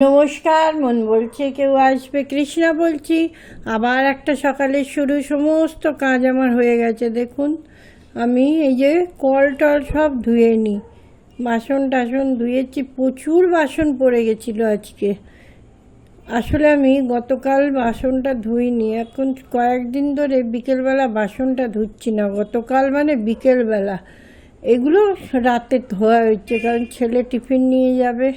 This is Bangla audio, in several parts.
নমস্কার, মন বলছে কেউ আসবে। কৃষ্ণা বলছি, আবার একটা সকালের শুরু, সমস্ত কাজ আমার হয়ে গেছে। দেখুন, আমি এই যে কল টল সব ধুয়ে নিই বাসন টাসন ধুয়েছি, প্রচুর বাসন পড়ে গেছিল আজকে। আসলে আমি গতকাল বাসনটা ধুইনি, এখন কয়েকদিন ধরে বিকেলবেলা বাসনটা ধুচ্ছি না। গতকাল মানে বিকেলবেলা। এগুলো রাতে ধোয়া হচ্ছে কারণ ছেলে টিফিন নিয়ে যাবে।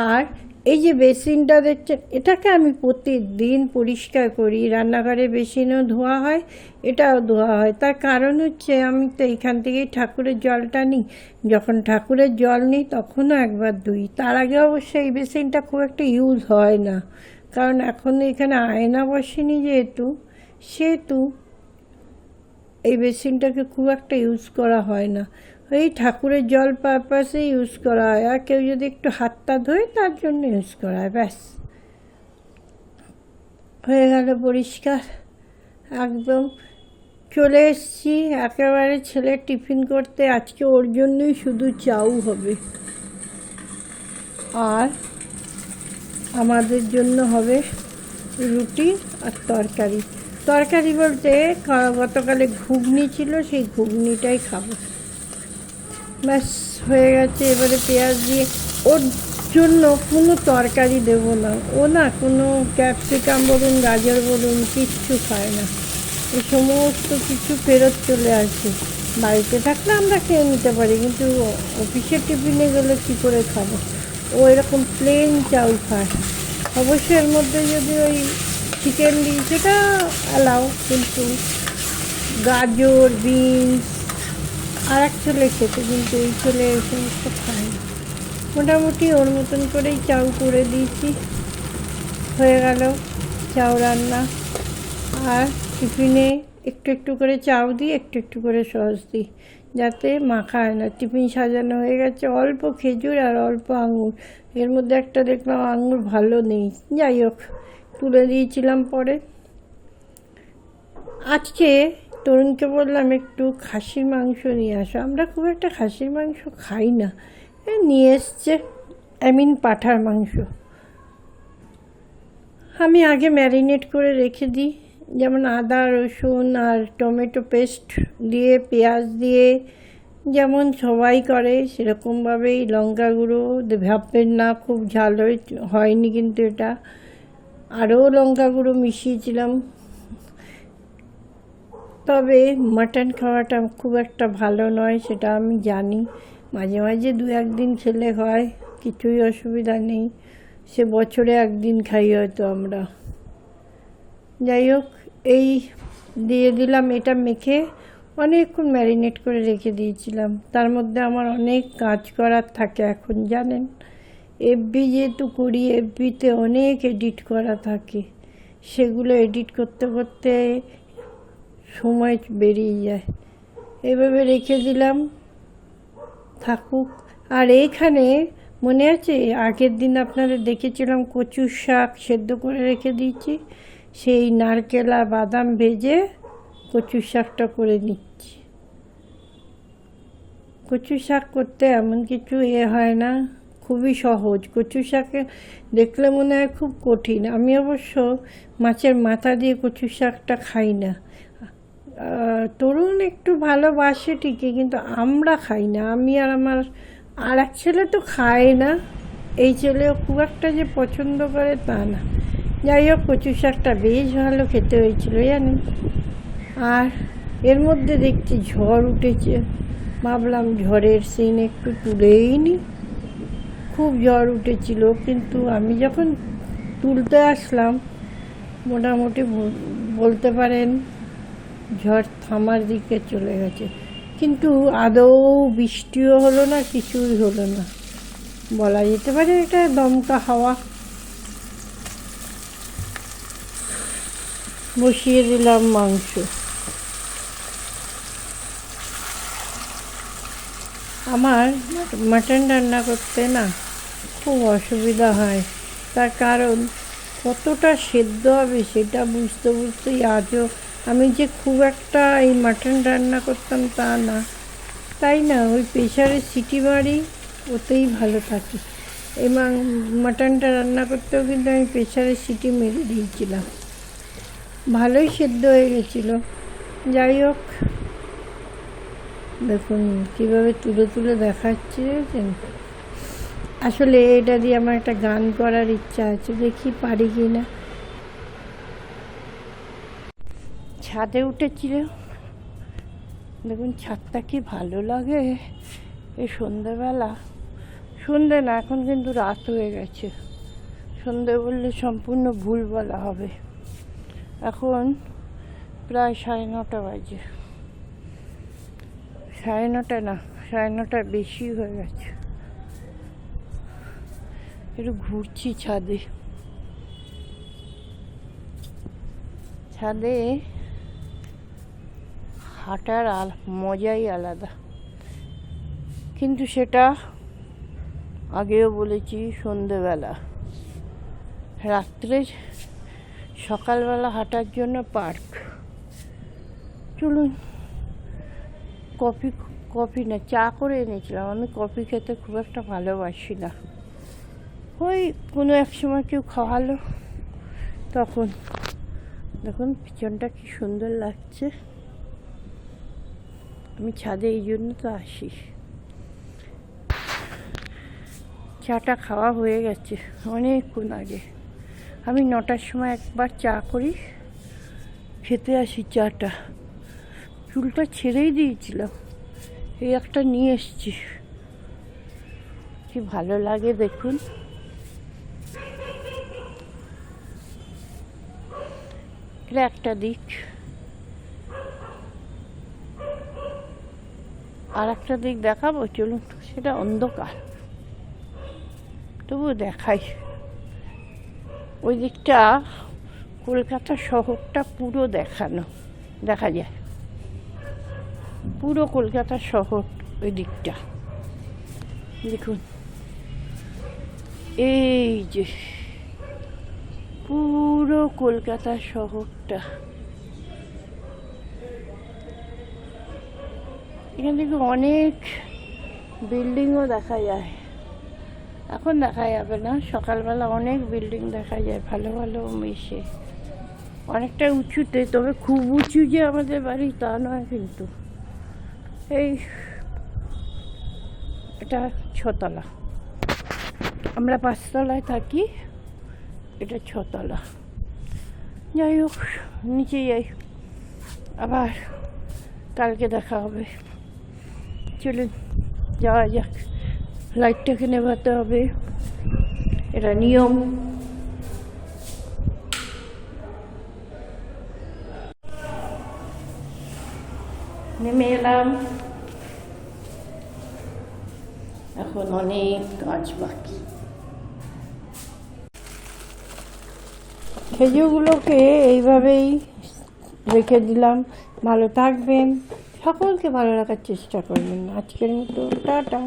আর এই যে বেসিনটা দেখছেন, এটাকে আমি প্রতিদিন পরিষ্কার করি। রান্নাঘরে বেসিনও ধোয়া হয়, এটাও ধোয়া হয়। তার কারণ হচ্ছে আমি তো এখান থেকেই ঠাকুরের জলটা নিই। যখন ঠাকুরের জল নিই, তখনও একবার ধুই। তার আগে অবশ্য এই বেসিনটা খুব একটা ইউজ হয় না। কারণ এখন এখানে আয়না বসেনি যেহেতু, সেহেতু এই বেসিনটাকে খুব একটা ইউজ করা হয় না। এই ঠাকুরের জল পারপাসে ইউজ করা হয়। আর কেউ যদি একটু হাতটা ধোয়, তার জন্য ইউজ করা হয়। ব্যাস। হয়ে গেল পরিষ্কার। একদম চলে এসছি। একেবারে ছেলে টিফিন করতে। আজকে ওর জন্যই শুধু চাউ হবে। আর আমাদের জন্য হবে রুটি আর তরকারি। তরকারি বলতে গতকালে ঘুগনি ছিল, সেই ঘুগনিটাই খাব। ব্যাস, হয়ে গেছে। এবারে পেঁয়াজ দিয়ে ওর জন্য কোনো তরকারি দেব না। ও না কোনো ক্যাপসিকাম বলুন, গাজর বলুন, কিচ্ছু খায় না। এই সমস্ত কিছু ফেরত চলে আসে। বাড়িতে থাকলে আমরা খেয়ে নিতে পারি, কিন্তু অফিসে টিফিনে গেলে কী করে খাব? ও এরকম প্লেন চাউ খায়। অবশ্যই এর মধ্যে যদি ওই চিকেন দিই সেটা অ্যালাউ কিন্তু গাজর বিনস আর এক ছেলে খেতে কিন্তু এই ছেলে এই সমস্ত খায় না। মোটামুটি ওর মতন করেই চাউ করে দিয়েছি। হয়ে গেল চাউ রান্না। আর টিফিনে একটু একটু করে চাউ দিই, একটু একটু করে সস দিই। যাতে মা খায় না। টিফিন সাজানো হয়ে গেছে, অল্প খেজুর আর অল্প আঙুর। এর মধ্যে একটা দেখলাম আঙুর ভালো নেই। যাই হোক, তুলে দিয়েছিলাম পরে। আজকে তরুণকে বললাম, একটু খাসির মাংস নিয়ে আসো। আমরা খুব একটা খাসির মাংস খাই না। নিয়ে এসছে আই মিন পাঠার মাংস। আমি আগে ম্যারিনেট করে রেখে দিই। যেমন আদা, রসুন আর টমেটো পেস্ট দিয়ে, পেঁয়াজ দিয়ে যেমন সবাই করে, সেরকমভাবেই লঙ্কা গুঁড়ো। ভাববেন না খুব ঝাল হয়ে- হয়নি কিন্তু এটা। আরও লঙ্কা গুঁড়ো মিশিয়েছিলাম। তবে মাটন খাওয়াটা খুব একটা ভালো নয়, সেটা আমি জানি। মাঝে মাঝে দু একদিন খেলে হয়, কিছুই অসুবিধা নেই। সে বছরে একদিন খাই হয়তো আমরা। যাই হোক, এই দিয়ে দিলাম এটা মেখে, অনেকক্ষণ ম্যারিনেট করে রেখে দিয়েছিলাম। তার মধ্যে আমার অনেক কাজ করার থাকে এখন, জানেন? এফবি যেহেতু করি এফবিতে অনেক এডিট করা থাকে। সেগুলো এডিট করতে করতে সময় বেরিয়ে যায়। এভাবে রেখে দিলাম। থাকুক। আর এইখানে মনে আছে? আগের দিন আপনাদের দেখেছিলাম কচু শাক সেদ্ধ করে রেখে দিয়েছি। সেই নারকেল আর বাদাম ভেজে কচুর শাকটা করে নিচ্ছি। কচু শাক করতে এমন কিছু এ হয় না। খুবই সহজ। কচু শাকে দেখলে মনে হয় খুব কঠিন। আমি অবশ্য মাছের মাথা দিয়ে কচু শাকটা খাই না। তরুণ একটু ভালোবাসে ঠিকই, কিন্তু আমরা খাই না। আমি আর আমার আর এক ছেলে তো খায় না। এই ছেলেও খুব একটা যে পছন্দ করে তা না। যাই হোক কচু শাকটা বেশ ভালো খেতে হয়েছিল, জানেন। আর এর মধ্যে দেখছি ঝড় উঠেছে। ভাবলাম ঝড়ের সিন একটু তুলেই নি। খুব ঝড় উঠেছিল, কিন্তু আমি যখন তুলতে আসলাম, মোটামুটি বলতে পারেন ঝড় থামার দিকে চলে গেছে। কিন্তু আদৌ বৃষ্টিও হলো না, কিছুই হলো না। বলা যেতে পারে এটা দমকা হাওয়া। বসিয়ে দিলাম মাংস। আমার মাটন রান্না করতে না খুব অসুবিধা হয়। তার কারণ কতটা সেদ্ধ হবে সেটা বুঝতে বুঝতেই আজও আমি যে খুব একটা এই মাটন রান্না করতাম তা না। তাই না, ওই প্রেশারে সিটি মারি, ওতেই ভালো থাকি। এবং মাটনটা রান্না করতেও কিন্তু আমি প্রেশারে সিটি মেরে দিয়েছিলাম। ভালোই সেদ্ধ হয়ে গেছিল। যাই হোক, দেখুন কীভাবে তুলে তুলে দেখাচ্ছে আসলে এটা দিয়ে আমার একটা গান করার ইচ্ছা আছে, দেখি পারি কি না ছাদে উঠেছিল। দেখুন, ছাদটা কি ভালো লাগে এই সন্ধ্যেবেলা। সন্ধে না, এখন কিন্তু রাত হয়ে গেছে। সন্ধে বললে সম্পূর্ণ ভুল বলা হবে। এখন প্রায় সাড়ে নটা বাজে। সাড়ে নটা না, সাড়ে নটার বেশি হয়ে গেছে। একটু ঘুরছি ছাদে। ছাদে হাঁটার আল, মজাই আলাদা। কিন্তু সেটা আগেও বলেছি সন্ধেবেলা। রাত্রে সকালবেলা হাঁটার জন্য পার্ক। চলুন, কফি কফি না, চা করে এনেছিলাম। আমি কফি খেতে খুব একটা ভালোবাসি না। ওই কোনো এক সময় কেউ খাওয়ালো, তখন দেখুন পিছনটা কি সুন্দর লাগছে। আমি ছাদে এই জন্য তো আসি চাটা খাওয়া হয়ে গেছে অনেকক্ষণ আগে। আমি নটার সময় একবার চা করি, খেতে আসি চাটা। চুলটা ছেড়েই দিয়েছিলাম, এই একটা নিয়ে এসছি। কি ভালো লাগে দেখুন। এটা একটা দিক। আর একটা দিক দেখাবো, চলুন সেটা অন্ধকার। তবু দেখাই। ওই দিকটা কলকাতা শহরটা পুরো দেখানো, দেখা যায়। পুরো কলকাতা শহর ওই দিকটা। দেখুন। এই যে পুরো কলকাতা শহরটা। এখান থেকে অনেক বিল্ডিংও দেখা যায়। এখন দেখা যাবে না, সকালবেলা অনেক বিল্ডিং দেখা যায়, ভালো ভালো মিশে। অনেকটা উঁচুতে, তবে খুব উঁচু যে আমাদের বাড়ি তা নয় কিন্তু। এই এটা ছতলা। আমরা পাঁচতলায় থাকি, এটা ছতলা। যাই হোক, নিচে যাই। আবার কালকে দেখা হবে। চলুন যাওয়া যাক। লাইটটাকে নেভাতে হবে। এটা নিয়ম। নেমে এলাম। এখন অনেক কাজ বাকি। খেজুরগুলোকে এইভাবেই রেখে দিলাম। ভালো থাকবেন। সকলকে ভালো রাখার চেষ্টা করবেন। আজকের মতো টাটা।